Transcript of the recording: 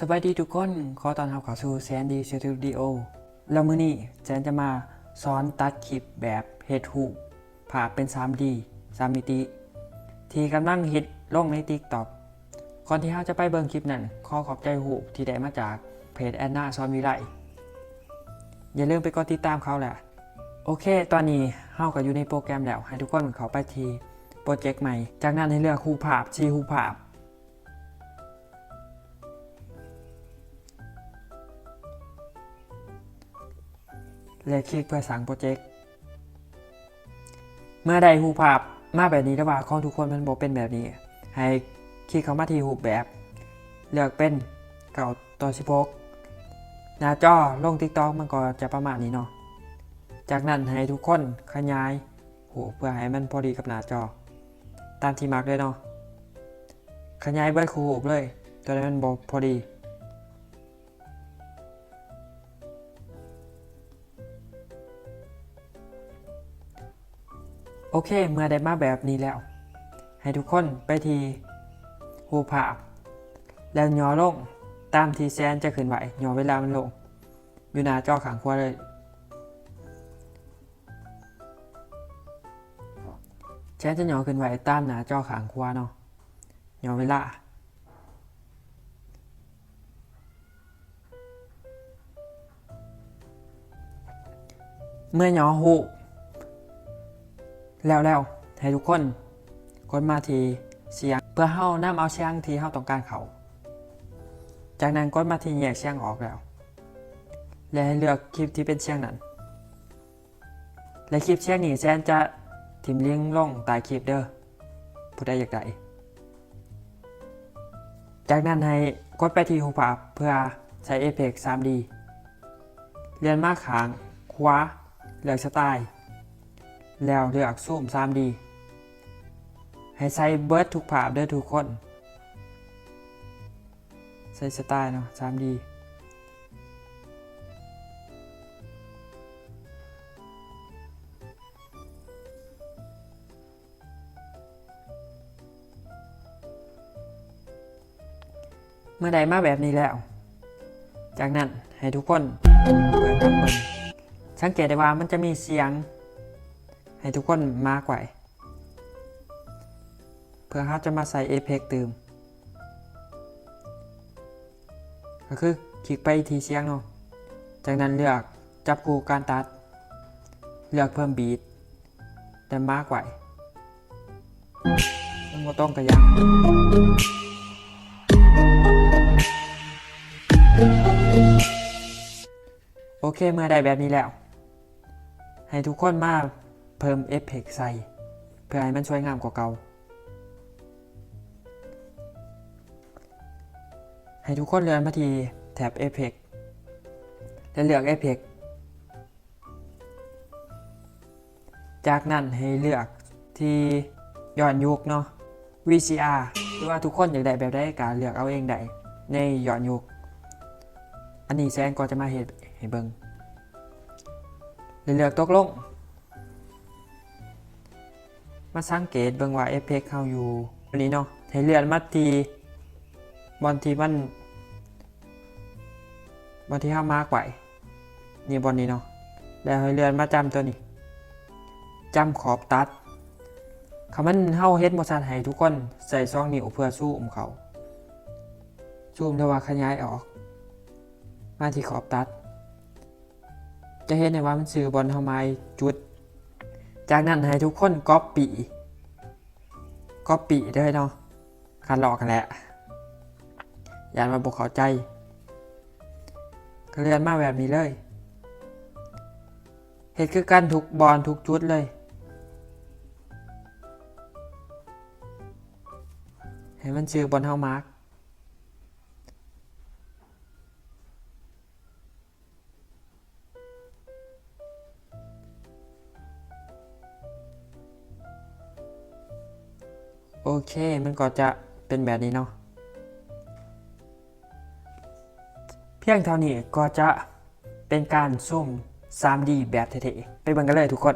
สวัสดีทุกคน ขอต้อนรับเข้าสู่แซนดี้สตูดิโอแล้วมื้อนี้แซนจะมาสอนตัดคลิปแบบเฮดรูภาพเป็น 3D 3มิติ ที่กำลังฮิตลงใน TikTok ก่อนที่เราจะไปเบิ่งคลิปนั้น ขอขอบใจรูที่ได้มาจากเพจแอนนาซอนวิไลอย่าลืมไปกดติดตามเขาแหละ โอเค ตอนนี้เฮาก็อยู่ในโปรแกรมแล้ว ให้ทุกคนเข้าไปทีโปรเจกต์ใหม่ จากนั้นให้เลือกรูปภาพชีหูภาพ และคลิกเพื่อสั่งโปรเจกต์ เมื่อใดรูภาพมาแบบนี้ระหว่างของทุกคนมันบอกเป็นแบบนี้ ให้คลิกเข้ามาที่รูแบบ เลือกเป็นเก่าต่อ16หน้าจอลง TikTok มันก็จะประมาณนี้เนาะ จากนั้นให้ทุกคนขยายหูเพื่อให้มันพอดีกับหน้าจอ ตามที่มาร์กเลยเนาะ ขยายเบิดคูหูเลยตัวนั้มันบอกพอดี โอเค เมื่อได้มาแบบนี้แล้ว ให้ทุกคนไปที่หูภาพ แล้วย่อลงตามที่แซนจะขึ้นไหวย่อเวลามันลง อยู่หน้าจอข้างขวาเลยแชนจะย่อขึ้นไหวตามหน้าจอข้างขวาเนาะย่อเวลา เมื่อย่อหู แล้วแล้วให้ทุกคนกดมาทีเสียงเพื่อเฮานำเอาเสียงที่เฮาต้องการเขา จากนั้นกดมาทีแยกเสียงออกแล้ว และให้เลือกคลิปที่เป็นเสียงนั้น และคลิปเสียงนี้แซนจะทิมลิงก์ลงใต้คลิปเด้อผู้ใดอยากได้จากนั้นให้กดไปที่หูปรับเพื่อใช้เอฟเฟกต์ 3D เลื่อนมาขางขวาเลือกสไตล์ แล้วเลือกซูม 3D ให้ใส่เบิร์ดทุกภาพด้อทุกคน ใส่สไตล์เนาะ 3D เมื่อใดมาแบบนี้แล้ว จากนั้นให้ทุกคนเปิดน้ำเบิ่งสังเกตได้ว่ามันจะมีเสียง ให้ทุกคนมากไว้เพื่อเขาจะมาใส่เอฟเฟกต์ตืมก็คือคลิกไปทีเสียงเนาะจากนั้นเลือกจับคู่การตัด เลือกเพิ่มบีทแต่มากไว้แล้วก็ต้องกระยังโอเคเมื่อได้แบบนี้แล้ว ให้ทุกคนมา เพิ่มเอฟเฟกใส่ เพื่อให้มันสวยงามกว่าเก่า ให้ทุกคนเลื่อนมาทีแท็บเอฟเฟกและเลือกเอฟเฟกจากนั้นให้เลือกที่ย้อนยุคเนาะ VCR หรือว่าทุกคนอยากได้แบบได้การเลือกเอาเองได้ในย้อนยุคอันนี้แซงก็จะมาเห็นให้เบิงเลือกตกลง มาสังเกตเบิงว่าเอฟเฟกเข้าอยู่อันนี้เนาะให้เลื่อนมาทีบอลที่มันบอลที่ห้ามากไว้นี่บอลนี้เนาะแล้วให้เลื่อนมาจำตัวนี้จำขอบตัดคำมันเฮาเฮ็ดบอสันให้ทุกคนใส่ซองนิ้วเพื่อซูมเขาซูมแต่ว่าขยายออก มาที่ขอบตัด จะเห็นได้ว่ามันสื่อบอลเฮาไมจุด จากนั้นให้ทุกคนก๊อปปี้ก๊อปปี้ด้วยเนาะการหลอกกันแหละอย่ามาบอกเข้าใจก็เรียนมาแบบนี้เลยเหตุคือการทุกบอลทุกจุดเลยให้มันเชื่อบอลเฮามาร์ก โอเค มันก็จะเป็นแบบนี้เนาะ เพียงเท่านี้ก็จะเป็นการซุ่ม 3D แบบเท่ๆไปบังกันเลยทุกคน